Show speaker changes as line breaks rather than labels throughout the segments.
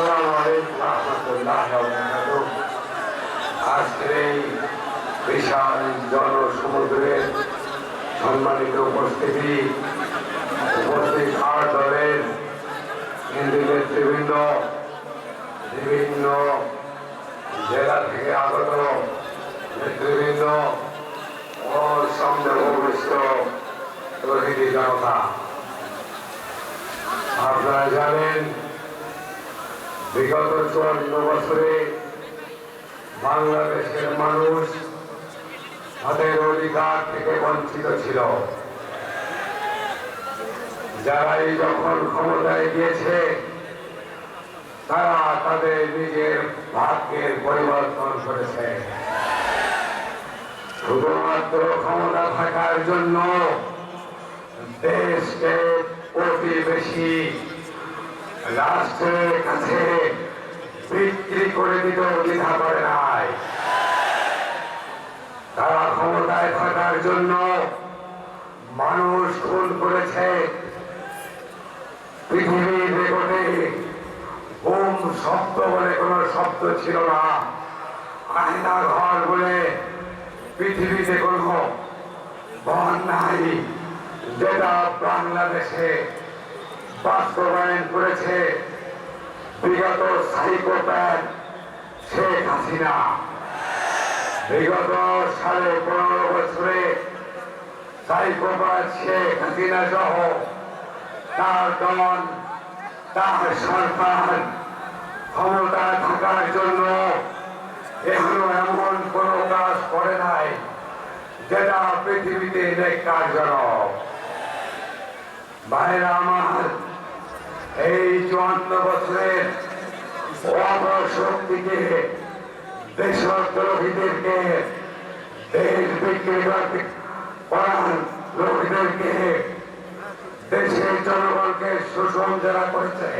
আসসালামু আলাইকুম রহমতুল্লাহ আজকের এই বিশাল জনসমুদ্রের সম্মানিত উপস্থিতি, উপস্থিত আর দলের নেতৃবৃন্দ, বিভিন্ন জেলা থেকে আগত নেতৃবৃন্দ ও সন্দেহগ্রস্ত আপনারা জানেন বিগত চুয়ান্ন বছরে বাংলাদেশের মানুষ তাদের অধিকার থেকে বঞ্চিত ছিল। যারাই যখন ক্ষমতায় গিয়েছে, তারা তাদের নিজের ভাগ্যের পরিবর্তন করেছে। শুধুমাত্র ক্ষমতা থাকার জন্য দেশকে প্রতিবেশী রাষ্ট্রের কাছে বিক্রি করে দিতেও দ্বিধা করে নাই। তারা ক্ষমতায় থাকার জন্য মানুষ খুন করেছে। পৃথিবীর রেকর্ডে বোম শব্দ বলে কোনো শব্দ ছিল না। আয়না ঘর বলে পৃথিবীতে কোনো বন নাই। যেটা বাংলাদেশে বাস্তবায়ন করেছে বিগত সাইকোপ্যাথ শেখ হাসিনা। বিগত সাড়ে পনেরো বছরে সাইকোপ্যাথ শেখ হাসিনা সহ তার দল, তার সরকার ক্ষমতা থাকার জন্য এখনও এমন কোনো কাজ করে নাই যেটা পৃথিবীতে নেকারজনক ভাইরা আমার এই চুয়ান্ন বছরের অপশক্তিকে দেশদ্রোহীদেরকে দেশ বিক্রি করার লোকদেরকে দেশের জনগণকে শোষণ যারা করেছে,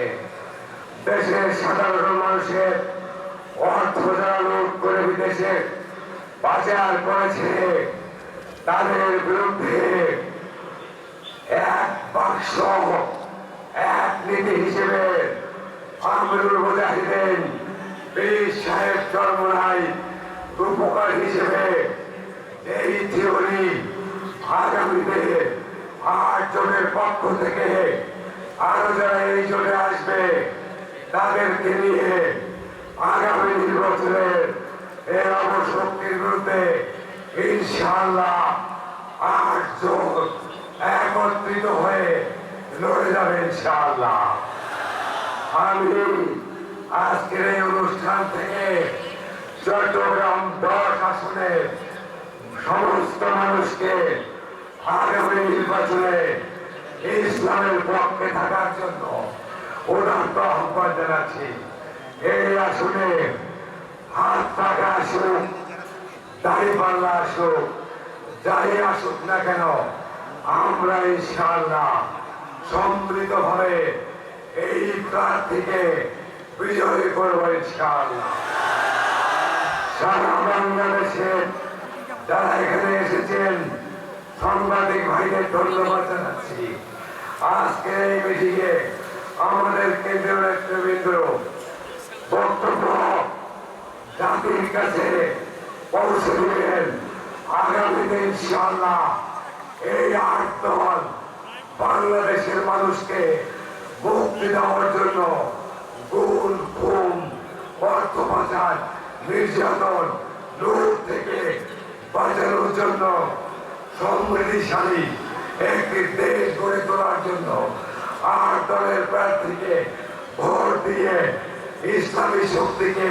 দেশের সাধারণ মানুষের অর্থ যারা লুট করে বিদেশে পাচার করেছে, তাদের বিরুদ্ধে হিসেবে আমিরুল মুজাহিদিন বীর সাহেব চরমনাই রূপকার হিসেবে এই থিওরি আগামীতে আট জনের পক্ষ থেকে আরও যারা এই জোটে আসবে, তাদেরকে নিয়ে আগামী নির্বাচনের এই অবশক্তির বিরুদ্ধে ইনশাআল্লাহ আট জন একত্রিত হয়ে লড়ে যাবে ইনশাআল্লাহ। আমি আজকের এই অনুষ্ঠান থেকে চট্টগ্রাম দশ আসনের সমস্ত মানুষকে আগামী নির্বাচনে ইসলামের পক্ষে থাকার জন্য উদান্ত আহ্বান জানাচ্ছি। এই আসনে হাত টাকা আসুক, দাড়ি পাল্লা আসুক, যাই আসুক না কেন, আমরা ইনশাআল্লাহ সম্মিলিত ভাবে এই প্রার্থীকে বিজয়ী করব ইনশাআল্লাহ। সারা বাংলাদেশে যারা এখানে এসেছেন, সাংবাদিক ভাইদের ধন্যবাদ জানাচ্ছি। আজকে এই মিটিংয়ে আমাদের কেন্দ্রীয় নেতৃবৃন্দ বক্তব্য জাতির কাছে পৌঁছে দিলেন আগামীতে ইনশাআল্লাহ এই আট দল বাংলাদেশের মানুষকে মুক্তি দেওয়ার জন্য গুণ খুন অর্থ নির্যাতন, লুট থেকে বাঁচানোর জন্য সমৃদ্ধিশালী একটি দেশ গড়ে তোলার জন্য আট দলের প্রার্থীকে ভোট দিয়ে ইসলামী শক্তিকে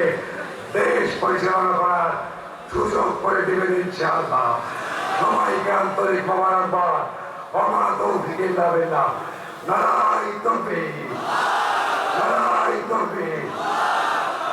দেশ পরিচালনা করার সুযোগ করে দেবেন ইনশাআল্লাহ। সবাইকে আন্তরিক মোবারকবাদ। অমা তৌফিক ইল্লা বিল্লাহ। নারাই তৌফিক নারাই তৌফিক